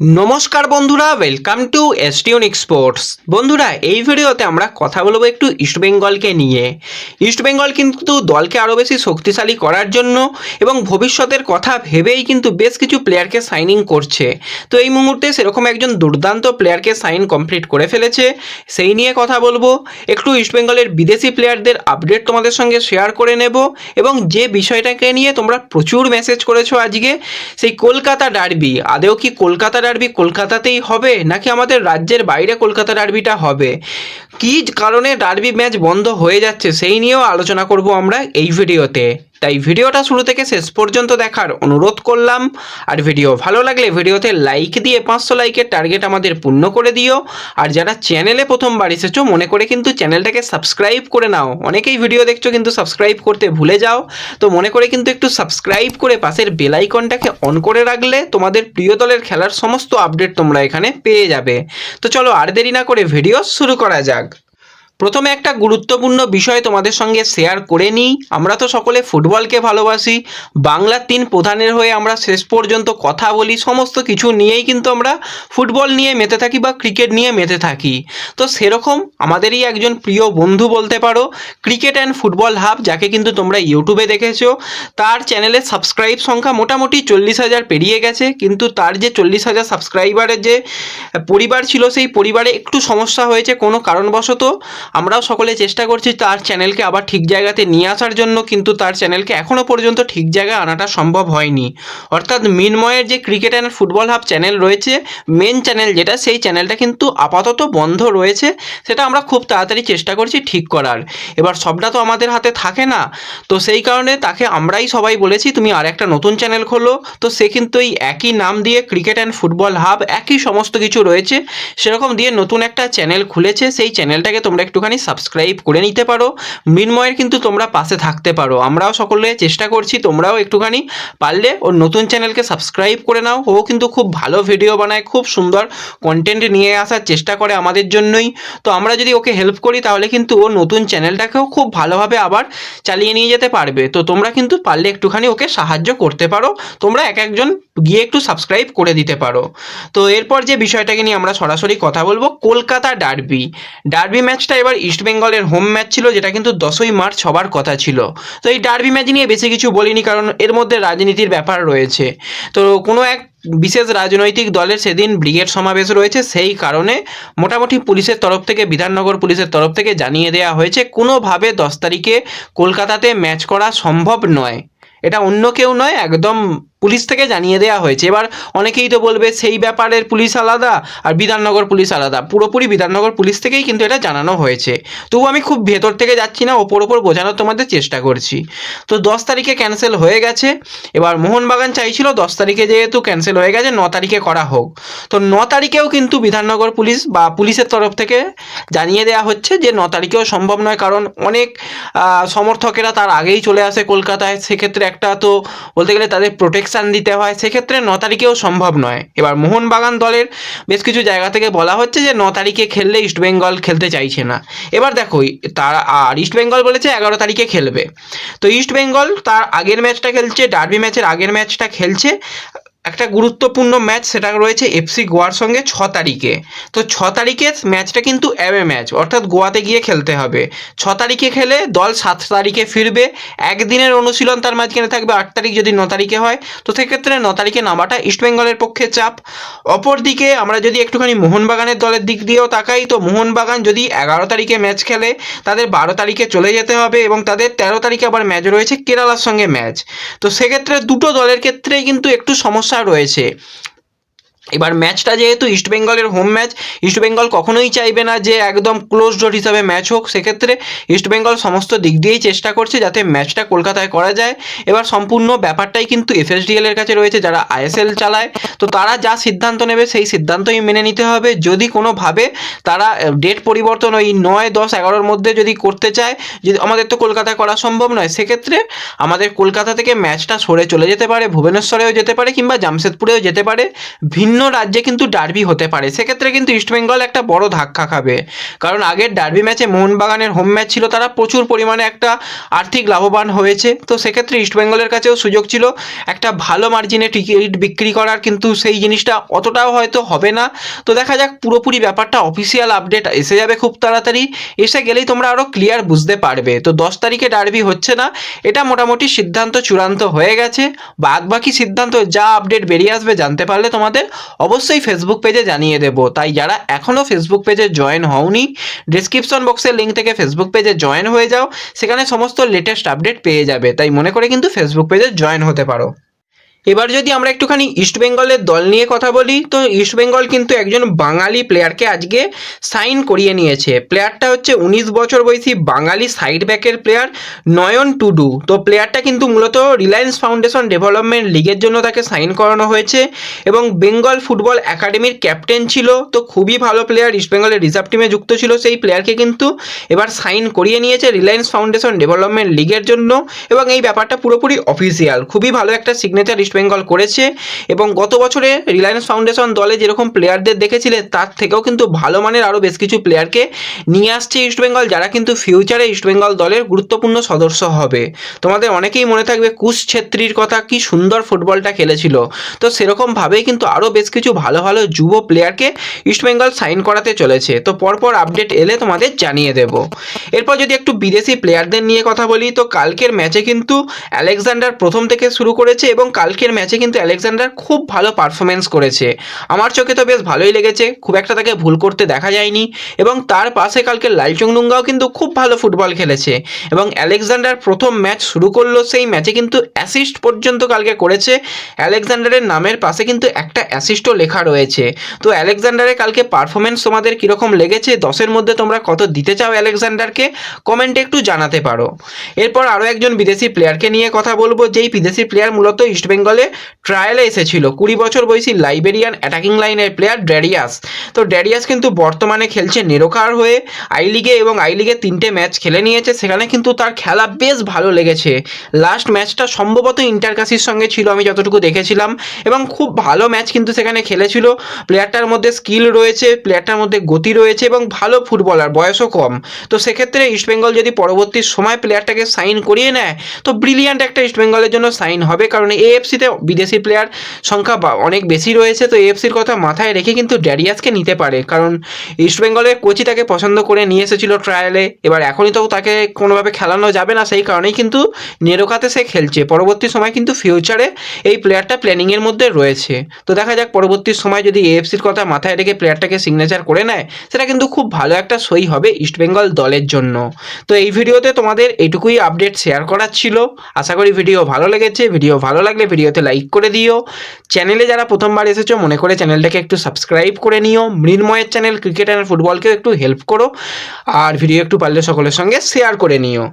নমস্কার বন্ধুরা welcome to এসটিউনিক sports বন্ধুরা, এই ভিডিওতে আমরা কথা বলব একটু ইস্টবেঙ্গলকে নিয়ে। ইস্টবেঙ্গল কিন্তু দলকে আরও বেশি শক্তিশালী করার জন্য এবং ভবিষ্যতের কথা ভেবেই কিন্তু বেশ কিছু প্লেয়ারকে সাইনিং করছে। তো এই মুহূর্তে সেরকম একজন দুর্দান্ত প্লেয়ারকে সাইন কমপ্লিট করে ফেলেছে। সেই নিয়ে কথা বলব। একটু ইস্টবেঙ্গলের বিদেশি প্লেয়ারদের আপডেট তোমাদের সঙ্গে শেয়ার করে নেব এবং যে বিষয়টাকে নিয়ে তোমরা প্রচুর মেসেজ করেছ আজকে, সেই কলকাতা ডার্বি আদেও কি কলকাতা ডার্বি কলকাতাতেই হবে নাকি আমাদের রাজ্যের বাইরে কলকাতা ডার্বিটা হবে? কী কারণে ডার্বি ম্যাচ বন্ধ হয়ে যাচ্ছে সেই নিয়েও আলোচনা করব আমরা এই ভিডিওতে। তাই ভিডিওটা শুরু থেকে শেষ পর্যন্ত দেখার অনুরোধ করলাম। আর ভিডিও ভালো লাগলে ভিডিওতে লাইক দিয়ে পাঁচশো লাইকের টার্গেট আমাদের পূর্ণ করে দিও। আর যারা চ্যানেলে প্রথমবার এসেছ, মনে করে কিন্তু চ্যানেলটাকে সাবস্ক্রাইব করে নাও। অনেকেই ভিডিও দেখছ কিন্তু সাবস্ক্রাইব করতে ভুলে যাও। তো মনে করে কিন্তু একটু সাবস্ক্রাইব করে পাশের বেল আইকনটাকে অন করে রাখলে তোমাদের প্রিয় দলের খেলার সমস্ত আপডেট তোমরা এখানে পেয়ে যাবে। তো চলো আর দেরি না করে ভিডিও শুরু করা যাক। প্রথমে একটা গুরুত্বপূর্ণ বিষয় তোমাদের সঙ্গে শেয়ার করে নিই। আমরা তো সকলে ফুটবলকে ভালোবাসি। বাংলার তিন প্রধানের হয়ে আমরা শেষ পর্যন্ত কথা বলি। সমস্ত কিছু নিয়েই কিন্তু আমরা ফুটবল নিয়ে মেতে থাকি বা ক্রিকেট নিয়ে মেতে থাকি। তো সেরকম আমাদেরই একজন প্রিয় বন্ধু বলতে পারো, ক্রিকেট অ্যান্ড ফুটবল হাব, যাকে কিন্তু তোমরা ইউটিউবে দেখেছ। তার চ্যানেলের সাবস্ক্রাইব সংখ্যা মোটামুটি চল্লিশ হাজার পেরিয়ে গেছে। কিন্তু তার যে চল্লিশ হাজার সাবস্ক্রাইবারের যে পরিবার ছিল, সেই পরিবারে একটু সমস্যা হয়েছে কোনো কারণবশত। আমরাও সকলে চেষ্টা করছি তার চ্যানেলকে আবার ঠিক জায়গাতে নিয়ে আসার জন্য, কিন্তু তার চ্যানেলকে এখনও পর্যন্ত ঠিক জায়গায় আনাটা সম্ভব হয়নি। অর্থাৎ মিনময়ের যে cricket and football hub channel রয়েছে মেন চ্যানেল যেটা, সেই চ্যানেলটা কিন্তু আপাতত বন্ধ রয়েছে। সেটা আমরা খুব তাড়াতাড়ি চেষ্টা করছি ঠিক করার। এবার সবটা তো আমাদের হাতে থাকে না। তো সেই কারণে তাকে আমরাই সবাই বলেছি, তুমি আর একটা নতুন চ্যানেল খোলো। তো সে কিন্তু এই একই নাম দিয়ে ক্রিকেট অ্যান্ড ফুটবল হাব একই সমস্ত কিছু রয়েছে। সেরকম দিয়ে নতুন একটা চ্যানেল খুলেছে। সেই চ্যানেলটাকে তোমরা একটুখানি সাবস্ক্রাইব করে নিতে পারো। মৃন্ময়ের কিন্তু তোমরা পাশে থাকতে পারো। আমরাও সকলে চেষ্টা করছি তোমরাও একটুখানি পারলে ওর নতুন চ্যানেলকে সাবস্ক্রাইব করে নাও। ও কিন্তু খুব ভালো ভিডিও বানায়, খুব সুন্দর কন্টেন্ট নিয়ে আসার চেষ্টা করে আমাদের জন্যই। তো আমরা যদি ওকে হেল্প করি তাহলে কিন্তু ও নতুন চ্যানেলটাকেও খুব ভালোভাবে আবার চালিয়ে নিয়ে যেতে পারবে। তো তোমরা কিন্তু পারলে একটুখানি ওকে সাহায্য করতে পারো। তোমরা এক একজন গিয়ে একটু সাবস্ক্রাইব করে দিতে পারো। তো এরপর যে বিষয়টাকে নিয়ে আমরা সরাসরি কথা বলব, কলকাতা ডার্বি ডার্বি ম্যাচটা এবার ইস্টবেঙ্গলের হোম ম্যাচ ছিল, যেটা কিন্তু দশই মার্চ হবার কথা ছিল। তো এই ডার্বি ম্যাচ নিয়ে বেশি কিছু বলিনি, কারণ এর মধ্যে রাজনীতির ব্যাপার রয়েছে। তো কোনো এক বিশেষ রাজনৈতিক দলের সেদিন ব্রিগেড সমাবেশ রয়েছে, সেই কারণে মোটামুটি পুলিশের তরফ থেকে, বিধাননগর পুলিশের তরফ থেকে জানিয়ে দেওয়া হয়েছে, কোনোভাবে দশ তারিখে কলকাতাতে ম্যাচ করা সম্ভব নয়। এটা অন্য কেউ নয়, একদম পুলিশ থেকে জানিয়ে দেওয়া হয়েছে। এবার অনেকেই তো বলবে, সেই ব্যাপারের পুলিশ আলাদা আর বিধাননগর পুলিশ আলাদা। পুরোপুরি বিধাননগর পুলিশ থেকেই কিন্তু এটা জানানো হয়েছে। তবু আমি খুব ভেতর থেকে যাচ্ছি না, ওপর ওপর বোঝানোর তোমাদের চেষ্টা করছি। তো দশ তারিখে ক্যান্সেল হয়ে গেছে। এবার মোহনবাগান চাইছিল দশ তারিখে যেহেতু ক্যান্সেল হয়ে গেছে, ন তারিখে করা হোক। তো ন তারিখেও কিন্তু বিধাননগর পুলিশ বা পুলিশের তরফ থেকে জানিয়ে দেওয়া হচ্ছে যে, ন তারিখেও সম্ভব নয়। কারণ অনেক সমর্থকেরা তার আগেই চলে আসে কলকাতায়। সেক্ষেত্রে একটা তো বলতে গেলে তাদের প্রোটেকশান দিতে হয়, সেক্ষেত্রে ন তারিখেও সম্ভব নয়। এবার মোহনবাগান দলের বেশ কিছু জায়গা থেকে বলা হচ্ছে যে, ন তারিখে খেললে ইস্টবেঙ্গল খেলতে চাইছে না। এবার দেখো, তার, আর ইস্টবেঙ্গল বলেছে এগারো তারিখে খেলবে। তো ইস্টবেঙ্গল তার আগের ম্যাচটা খেলছে, ডার্বি ম্যাচের আগের ম্যাচটা খেলছে। একটা গুরুত্বপূর্ণ ম্যাচ সেটা রয়েছে এফসি গোয়ার সঙ্গে ছ তারিখে। তো ছ তারিখে ম্যাচটা কিন্তু অ্যাওয়ে ম্যাচ অর্থাৎ গোয়াতে গিয়ে খেলতে হবে। ছ তারিখে খেলে দল সাত তারিখে ফিরবে, একদিনের অনুশীলন তার মাঝখানে থাকবে, আট তারিখ যদি ন তারিখে হয়, তো সেক্ষেত্রে ন তারিখে নামাটা ইস্টবেঙ্গলের পক্ষে চাপ। অপরদিকে আমরা যদি একটুখানি মোহনবাগানের দলের দিক দিয়েও তাকাই, তো মোহনবাগান যদি এগারো তারিখে ম্যাচ খেলে, তাদের বারো তারিখে চলে যেতে হবে এবং তাদের তেরো তারিখে আবার ম্যাচ রয়েছে কেরালার সঙ্গে ম্যাচ তো সেক্ষেত্রে দুটো দলের ক্ষেত্রেই কিন্তু একটু সমস্যা রয়েছে। এবার ম্যাচটা যেহেতু ইস্টবেঙ্গলের হোম ম্যাচ ইস্টবেঙ্গল কখনোই চাইবে না যে একদম ক্লোজ ডোর হিসাবে ম্যাচ হোক। সেক্ষেত্রে ইস্টবেঙ্গল সমস্ত দিক দিয়েই চেষ্টা করছে যাতে ম্যাচটা কলকাতায় করা যায়। এবার সম্পূর্ণ ব্যাপারটাই কিন্তু এফএসডিএল এর কাছে রয়েছে, যারা আইএসএল চালায়। তো তারা যা সিদ্ধান্ত নেবে সেই সিদ্ধান্তই মেনে নিতে হবে। যদি কোনোভাবে তারা ডেট পরিবর্তন ওই নয়, দশ, এগারোর মধ্যে যদি করতে চায় যদি আমাদের তো কলকাতায় করা সম্ভব নয়, সেক্ষেত্রে আমাদের কলকাতা থেকে ম্যাচটা সরে চলে যেতে পারে, ভুবনেশ্বরেও যেতে পারে কিংবা জামশেদপুরেও যেতে পারে। ভিন্ন ভিন্ন রাজ্যে কিন্তু ডার্বি হতে পারে। সেক্ষেত্রে কিন্তু ইস্টবেঙ্গল একটা বড় ধাক্কা খাবে। কারণ আগের ডার্বি ম্যাচে মোহনবাগানের হোম ম্যাচ ছিল, তারা প্রচুর পরিমাণে একটা আর্থিক লাভবান হয়েছে। তো সেক্ষেত্রে ইস্টবেঙ্গলের কাছেও সুযোগ ছিল একটা ভালো মার্জিনে টিকিট বিক্রি করার, কিন্তু সেই জিনিসটা অতটাও হয়তো হবে না। তো দেখা যাক পুরোপুরি ব্যাপারটা অফিসিয়াল আপডেট এসে যাবে খুব তাড়াতাড়ি। এসে গেলেই তোমরা আরও ক্লিয়ার বুঝতে পারবে। তো দশ তারিখে ডার্বি হচ্ছে না। এটা মোটামুটি সিদ্ধান্ত চূড়ান্ত হয়ে গেছে। বাদ বাকি সিদ্ধান্ত যা আপডেট বেরিয়ে আসবে জানতে পারলে তোমাদের অবশ্যই ফেসবুক পেজে জানিয়ে দেবো। তাই যারা এখনও ফেসবুক পেজে জয়েন হওনি ডিসক্রিপশন বক্সের লিঙ্ক থেকে ফেসবুক পেজে জয়েন হয়ে যাও। সেখানে সমস্ত লেটেস্ট আপডেট পেয়ে যাবে। তাই মনে করে কিন্তু ফেসবুক পেজে জয়েন হতে পারো। এবার যদি আমরা একটুখানি ইস্টবেঙ্গলের দল নিয়ে কথা বলি, তো ইস্টবেঙ্গল কিন্তু একজন বাঙালি প্লেয়ারকে আজকে সাইন করিয়ে নিয়েছে। প্লেয়ারটা হচ্ছে উনিশ বছর বয়সী বাঙালি সাইড ব্যাকের প্লেয়ার নয়ন টুডু। তো প্লেয়ারটা কিন্তু মূলত রিলায়েন্স ফাউন্ডেশন ডেভেলপমেন্ট লিগের জন্য তাকে সাইন করানো হয়েছে এবং বেঙ্গল ফুটবল একাডেমির ক্যাপ্টেন ছিল। তো খুবই ভালো প্লেয়ার ইস্টবেঙ্গলের রিজার্ভ টিমে যুক্ত ছিল। সেই প্লেয়ারকে কিন্তু এবার সাইন করিয়ে নিয়েছে রিলায়েন্স ফাউন্ডেশন ডেভেলপমেন্ট লিগের জন্য। এবং এই ব্যাপারটা পুরোপুরি অফিসিয়াল খুবই ভালো একটা সিগনেচার ইস্টবেঙ্গল করেছে এবং গত বছরে রিলায়েন্স ফাউন্ডেশন দলে যেরকম প্লেয়ারদের দেখেছিলে, তার থেকেও কিন্তু ভালো মানের আরও বেশ কিছু প্লেয়ারকে নিয়ে আসছে ইস্টবেঙ্গল যারা কিন্তু ফিউচারে ইস্টবেঙ্গল দলের গুরুত্বপূর্ণ সদস্য হবে। তোমাদের অনেকেই মনে থাকবে, কুশ ছেত্রীর কথা কি সুন্দর ফুটবলটা খেলেছিল। তো সেরকমভাবেই কিন্তু আরও বেশ কিছু ভালো ভালো যুব প্লেয়ারকে ইস্টবেঙ্গল সাইন করাতে চলেছে। তো পরপর আপডেট এলে তোমাদের জানিয়ে দেব। এরপর যদি একটু বিদেশি প্লেয়ারদের নিয়ে কথা বলি, তো কালকের ম্যাচে কিন্তু আলেকজান্ডার প্রথম থেকে শুরু করেছে এবং কালকের ম্যাচে কিন্তু আলেকজান্ডার খুব ভালো পারফরমেন্স করেছে। আমার চোখে তো বেশ ভালোই লেগেছে, খুব একটা তাকে ভুল করতে দেখা যায়নি এবং তার পাশে কালকে লালচংডুঙ্গাও কিন্তু খুব ভালো ফুটবল খেলেছে এবং আলেকজান্ডার প্রথম ম্যাচ শুরু করল, সেই ম্যাচে কিন্তু অ্যাসিস্ট পর্যন্ত কালকে করেছে। আলেকজান্ডারের নামের পাশে কিন্তু একটা অ্যাসিস্টও লেখা রয়েছে। তো আলেকজান্ডারের কালকে পারফরমেন্স তোমাদের কীরকম লেগেছে? দশের মধ্যে তোমরা কত দিতে চাও আলেকজান্ডারকে কমেন্টে একটু জানাতে পারো। এরপর আরও একজন বিদেশি প্লেয়ারকে নিয়ে কথা বলব, যেই বিদেশি প্লেয়ার মূলত ইস্টবেঙ্গলে ট্রায়ালে এসেছিল। কুড়ি বছর বয়সী লাইবেরিয়ান অ্যাটাকিং লাইনের প্লেয়ার ড্যারিয়াস তো ড্যারিয়াস কিন্তু বর্তমানে খেলছে নেরোকার হয়ে আই লিগে এবং আই লিগে তিনটে ম্যাচ খেলে নিয়েছে। সেখানে কিন্তু তার খেলা বেশ ভালো লেগেছে। লাস্ট ম্যাচটা সম্ভবত ইন্টারকাসির সঙ্গে ছিল, আমি যতটুকু দেখেছিলাম। এবং খুব ভালো ম্যাচ কিন্তু সেখানে খেলেছিল। প্লেয়ারটার মধ্যে স্কিল রয়েছে প্লেয়ারটার মধ্যে গতি রয়েছে এবং ভালো ফুটবলার বয়সও কম। তো সেক্ষেত্রে ইস্টবেঙ্গল যদি পরবর্তী সময় প্লেয়ারটাকে সাইন করিয়ে নেয়, তো ব্রিলিয়ান্ট একটা ইস্টবেঙ্গলের জন্য সাইন হবে। কারণ এএফসিতে বিদেশি প্লেয়ার সংখ্যা অনেক বেশি রয়েছে, তো এএফসির কথা মাথায় রেখে কিন্তু ড্যারিয়াসকে নিতে পারে। কারণ ইস্টবেঙ্গলের কোচই তাকে পছন্দ করে নিয়ে এসেছিল ট্রায়ালে এবার এখনই তো তাকে কোনোভাবে খেলানো যাবে না, সেই কারণেই কিন্তু নেরোকাতে সে খেলছে। পরবর্তী সময় কিন্তু ফিউচারে এই প্লেয়ারটা প্ল্যানিংয়ের মধ্যে রয়েছে। তো দেখা যাক পরবর্তী সময় যদি এএফসির কথা মাথায় রেখে প্লেয়ারটাকে সিগনেচার করে নেয়, সেটা কিন্তু খুব ভালো একটা সই হবে ইস্টবেঙ্গল দলের জন্য। তো এই ভিডিওতে তোমাদের এইটুকুই আপডেট শেয়ার করার ছিল। আশা করি ভিডিও ভালো লেগেছে। ভিডিও ভালো লাগলে ভিডিওতে লাইক করে দিও। চ্যানেলে যারা প্রথমবার এসেছ, মনে করে চ্যানেলটাকে একটু সাবস্ক্রাইব করে নিও। মৃন্ময়ের চ্যানেল ক্রিকেট অ্যান্ড ফুটবলকেও একটু হেল্প করো। আর ভিডিও একটু পারলে সকলের সঙ্গে শেয়ার করে নিও।